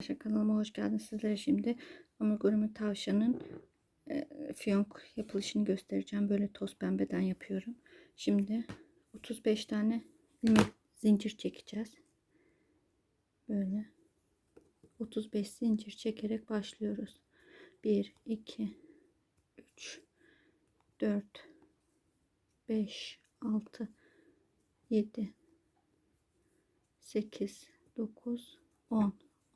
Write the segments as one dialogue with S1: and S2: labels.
S1: Arkadaşlar kanalıma hoş geldiniz. Sizlere şimdi amigurumi tavşanın e, fiyonk yapılışını göstereceğim. Böyle toz pembeden yapıyorum. Şimdi 35 tane zincir çekeceğiz. Böyle 35 zincir çekerek başlıyoruz. 1 2 3 4 5 6 7 8 9 10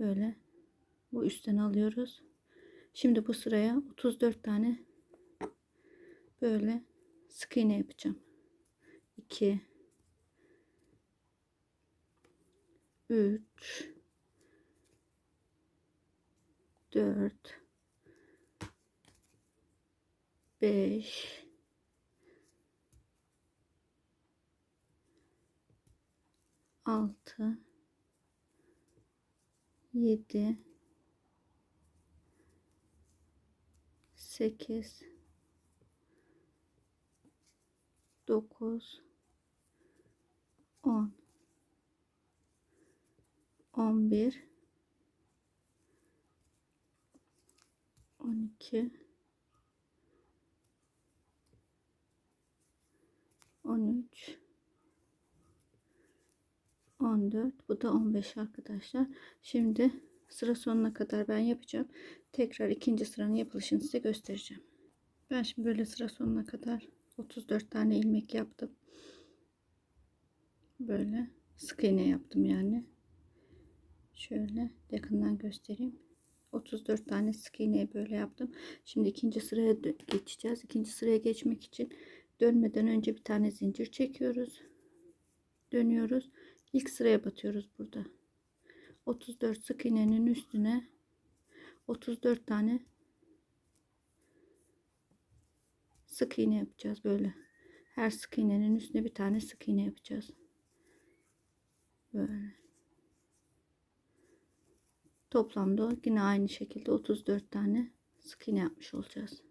S1: Böyle bu üstten alıyoruz. Şimdi bu sıraya 34 tane böyle sık iğne yapacağım. 2 3 4 5 6 7 8 9 10 11 12 13 14 bu da 15 arkadaşlar şimdi sıra sonuna kadar ben yapacağım tekrar ikinci sıranın yapılışını size göstereceğim ben şimdi böyle sıra sonuna kadar 34 tane ilmek yaptım böyle sık iğne yaptım yani şöyle yakından göstereyim 34 tane sık iğneyi böyle yaptım şimdi ikinci sıraya geçeceğiz ikinci sıraya geçmek için dönmeden önce bir tane zincir çekiyoruz dönüyoruz ilk sıraya batıyoruz burada. 34 sık iğnenin üstüne 34 tane sık iğne yapacağız böyle. Her sık iğnenin üstüne bir tane sık iğne yapacağız. Böyle. Toplamda yine aynı şekilde 34 tane sık iğne yapmış olacağız.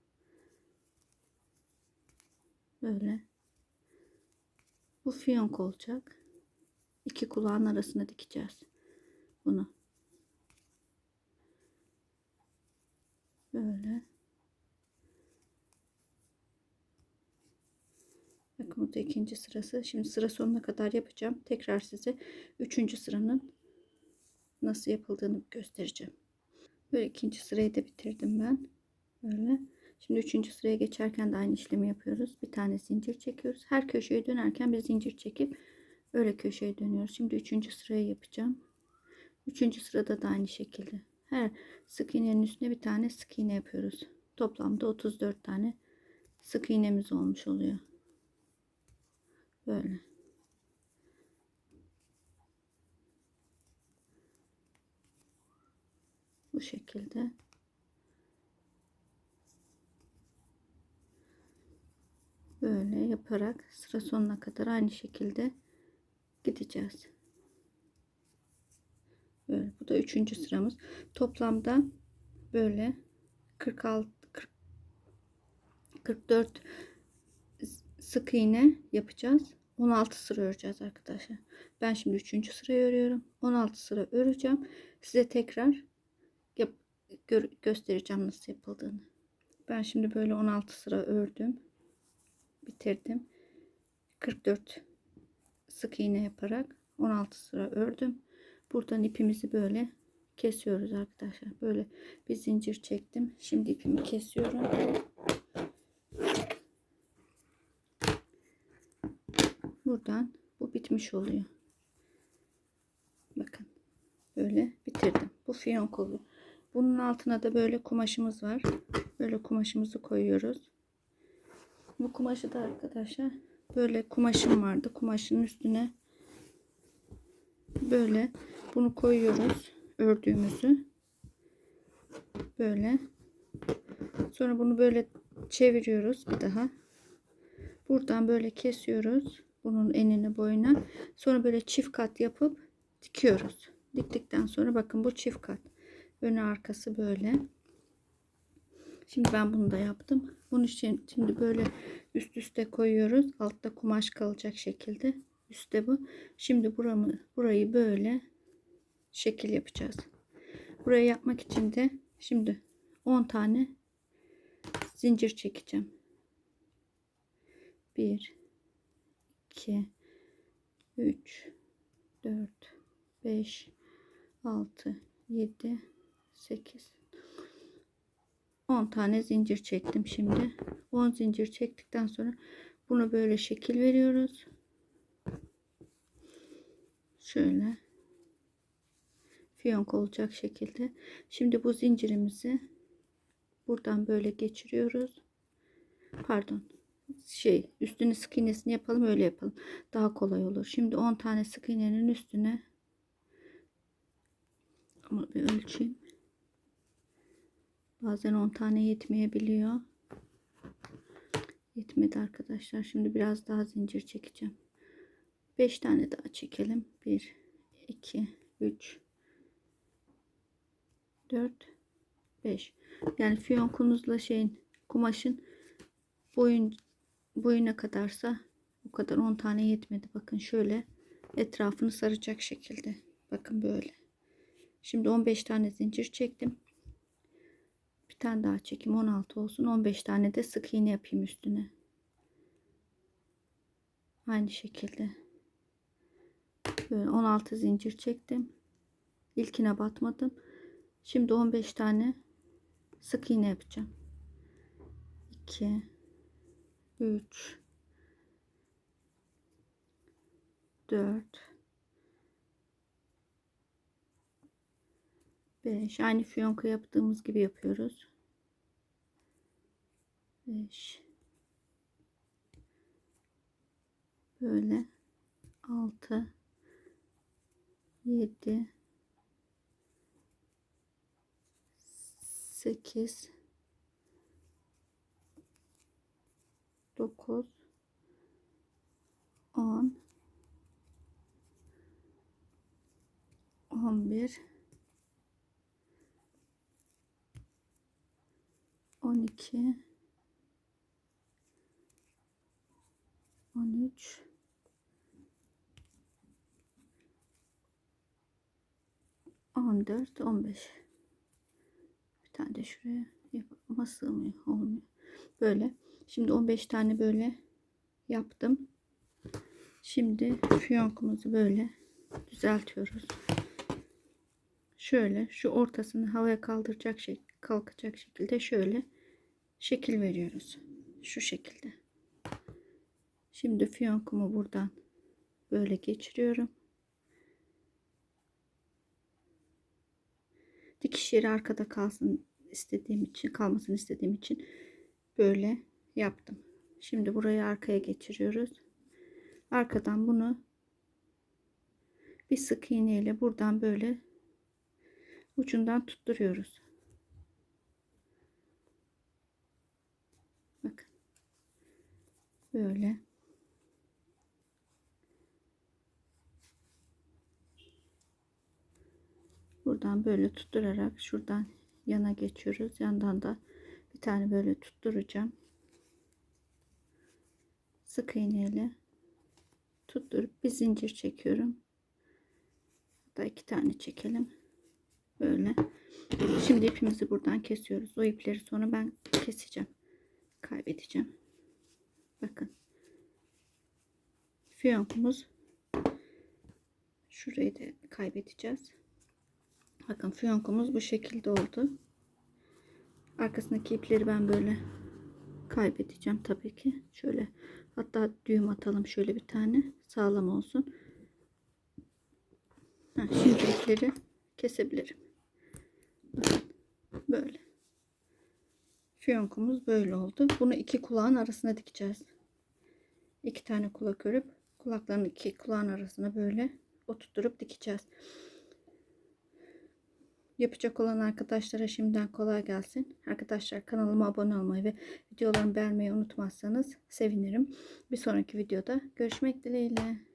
S1: Böyle. Bu fiyonk olacak iki kulağın arasına dikeceğiz. Bunu. Böyle. Bakın burada ikinci sırası. Şimdi sıra sonuna kadar yapacağım. Tekrar size üçüncü sıranın nasıl yapıldığını göstereceğim. Böyle ikinci sırayı da bitirdim ben. Böyle. Şimdi üçüncü sıraya geçerken de aynı işlemi yapıyoruz. Bir tane zincir çekiyoruz. Her köşeye dönerken bir zincir çekip Öyle köşeye dönüyoruz. Şimdi üçüncü sırayı yapacağım. Üçüncü sırada da aynı şekilde. Her sık iğnenin üstüne bir tane sık iğne yapıyoruz. Toplamda 34 tane sık iğnemiz olmuş oluyor. Böyle. Bu şekilde. Böyle yaparak sıra sonuna kadar aynı şekilde gideceğiz. Böyle, bu da üçüncü sıramız. Toplamda böyle 46 40, 44 sık iğne yapacağız. 16 sıra öreceğiz arkadaşlar. Ben şimdi 3. sırayı örüyorum. 16 sıra öreceğim. Size tekrar yap, gör, göstereceğim nasıl yapıldığını. Ben şimdi böyle 16 sıra ördüm. Bitirdim. 44 sık iğne yaparak 16 sıra ördüm. Buradan ipimizi böyle kesiyoruz arkadaşlar. Böyle bir zincir çektim. Şimdi ipimi kesiyorum. Buradan bu bitmiş oluyor. Bakın böyle bitirdim. Bu fiyon kolu. Bunun altına da böyle kumaşımız var. Böyle kumaşımızı koyuyoruz. Bu kumaşı da arkadaşlar böyle kumaşım vardı. Kumaşın üstüne böyle bunu koyuyoruz ördüğümüzü. Böyle. Sonra bunu böyle çeviriyoruz bir daha. Buradan böyle kesiyoruz. Bunun enini boyuna. Sonra böyle çift kat yapıp dikiyoruz. Diktikten sonra bakın bu çift kat. Önü arkası böyle. Şimdi ben bunu da yaptım. Bunun için şimdi böyle üst üste koyuyoruz. Altta kumaş kalacak şekilde. Üste bu. Şimdi buramı, burayı böyle şekil yapacağız. Burayı yapmak için de şimdi 10 tane zincir çekeceğim. 1 2 3 4 5 6 7 8 10 tane zincir çektim şimdi. 10 zincir çektikten sonra bunu böyle şekil veriyoruz. Şöyle fiyonk olacak şekilde. Şimdi bu zincirimizi buradan böyle geçiriyoruz. Pardon. Şey, üstünü sık iğnesini yapalım, öyle yapalım. Daha kolay olur. Şimdi 10 tane sık iğnenin üstüne ama bir ölçeyim. Bazen 10 tane yetmeyebiliyor. Yetmedi arkadaşlar. Şimdi biraz daha zincir çekeceğim. 5 tane daha çekelim. 1, 2, 3, 4, 5. Yani fiyonkunuzla şeyin kumaşın boyun boyuna kadarsa o kadar 10 tane yetmedi. Bakın şöyle etrafını saracak şekilde. Bakın böyle. Şimdi 15 tane zincir çektim tane daha çekeyim 16 olsun 15 tane de sık iğne yapayım üstüne aynı şekilde böyle 16 zincir çektim ilkine batmadım şimdi 15 tane sık iğne yapacağım 2 3 4 5 aynı fiyonka yaptığımız gibi yapıyoruz 5 böyle 6 7 8 9 10 11 12 13 14 15 bir tane de şuraya yapalım ama sığmıyor olmuyor böyle şimdi 15 tane böyle yaptım şimdi fiyonkumuzu böyle düzeltiyoruz şöyle şu ortasını havaya kaldıracak şey kalkacak şekilde şöyle şekil veriyoruz şu şekilde Şimdi fiyonkumu buradan böyle geçiriyorum. Dikiş yeri arkada kalsın istediğim için, kalmasın istediğim için böyle yaptım. Şimdi burayı arkaya geçiriyoruz. Arkadan bunu bir sık iğne ile buradan böyle ucundan tutturuyoruz. Bakın. Böyle. buradan böyle tutturarak şuradan yana geçiyoruz. Yandan da bir tane böyle tutturacağım. Sık iğneyle tutturup bir zincir çekiyorum. Hatta iki tane çekelim. Böyle. Şimdi ipimizi buradan kesiyoruz. O ipleri sonra ben keseceğim. Kaybedeceğim. Bakın. Fiyonkumuz. Şurayı da kaybedeceğiz. Bakın fiyonkumuz bu şekilde oldu. Arkasındaki ipleri ben böyle kaybedeceğim tabii ki. Şöyle hatta düğüm atalım şöyle bir tane sağlam olsun. Heh, şimdi ipleri kesebilirim. Böyle. Fiyonkumuz böyle oldu. Bunu iki kulağın arasına dikeceğiz. İki tane kulak örüp kulakların iki kulağın arasına böyle oturtturup dikeceğiz. Yapacak olan arkadaşlara şimdiden kolay gelsin. Arkadaşlar kanalıma abone olmayı ve videolarımı beğenmeyi unutmazsanız sevinirim. Bir sonraki videoda görüşmek dileğiyle.